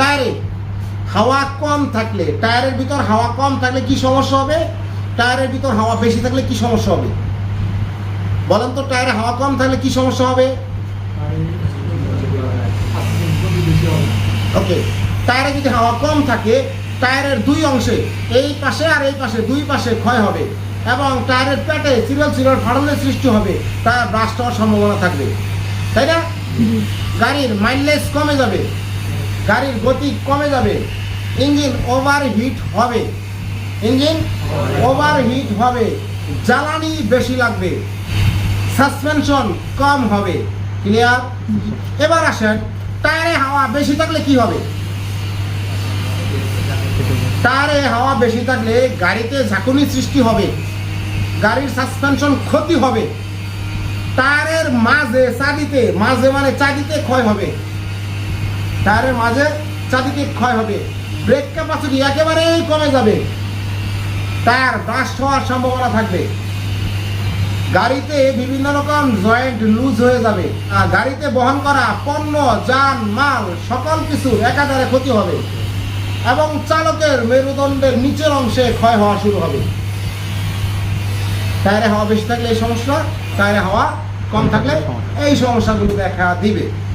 টায়ারে। হাওয়া কম থাকলে, টায়ারের ভিতর হাওয়া কম থাকলে কি সমস্যা হবে? টায়ারের ভিতর হাওয়া বেশি থাকলে কি সমস্যা হবে? বলেন তো, টায়ারে হাওয়া কম থাকলে কি সমস্যা হবে? ওকে, টায়ারে যদি হাওয়া কম থাকে, টায়ারের দুই অংশে, এই পাশে আর এই পাশে, দুই পাশে ক্ষয় হবে এবং টায়ারের পেটে চিরল চিরল ফাটলের সৃষ্টি হবে টায়ার ব্রাস্ট হওয়ার সম্ভাবনা থাকবে। তাই না? গাড়ির মাইলেজ কমে যাবে। গাড়ির গতি কমে যাবে। ইঞ্জিন ওভারহিট হবে। ইঞ্জিন ওভারহিট হবে। জ্বালানি বেশি লাগবে। সাসপেনশন কম হবে। ক্লিয়ার এবার আসেন, টায়ারে হাওয়া বেশি থাকলে কি হবে? টায়ারে হাওয়া বেশি থাকলে গাড়িতে ঝাঁকুনি সৃষ্টি হবে। গাড়ির সাসপেনশন ক্ষতি হবে। টায়ারের মাঝে চাদিতে মাঝে মানে চাদিতে ক্ষয় হবে। টায়ারের মাঝে চাদিতে ক্ষয় হবে। ব্রেক ক্যাপাসিটি একেবারেই কমে যাবে। টায়ার ব্রাস্ট হওয়ার সম্ভাবনা থাকবে। গাড়িতে বিভিন্ন রকম জয়েন্ট লুজ হয়ে যাবে। আর গাড়িতে বহন করা পণ্য, যান, মাল, সকল কিছু একাধারে ক্ষতি হবে এবং চালকের মেরুদণ্ডের নিচের অংশে ক্ষয় হওয়া শুরু হবে। টায়ারে হাওয়া বেশি থাকলে এই সমস্যা, টায়ারে হাওয়া কম থাকলে এই সমস্যাগুলো দেখা দিবে।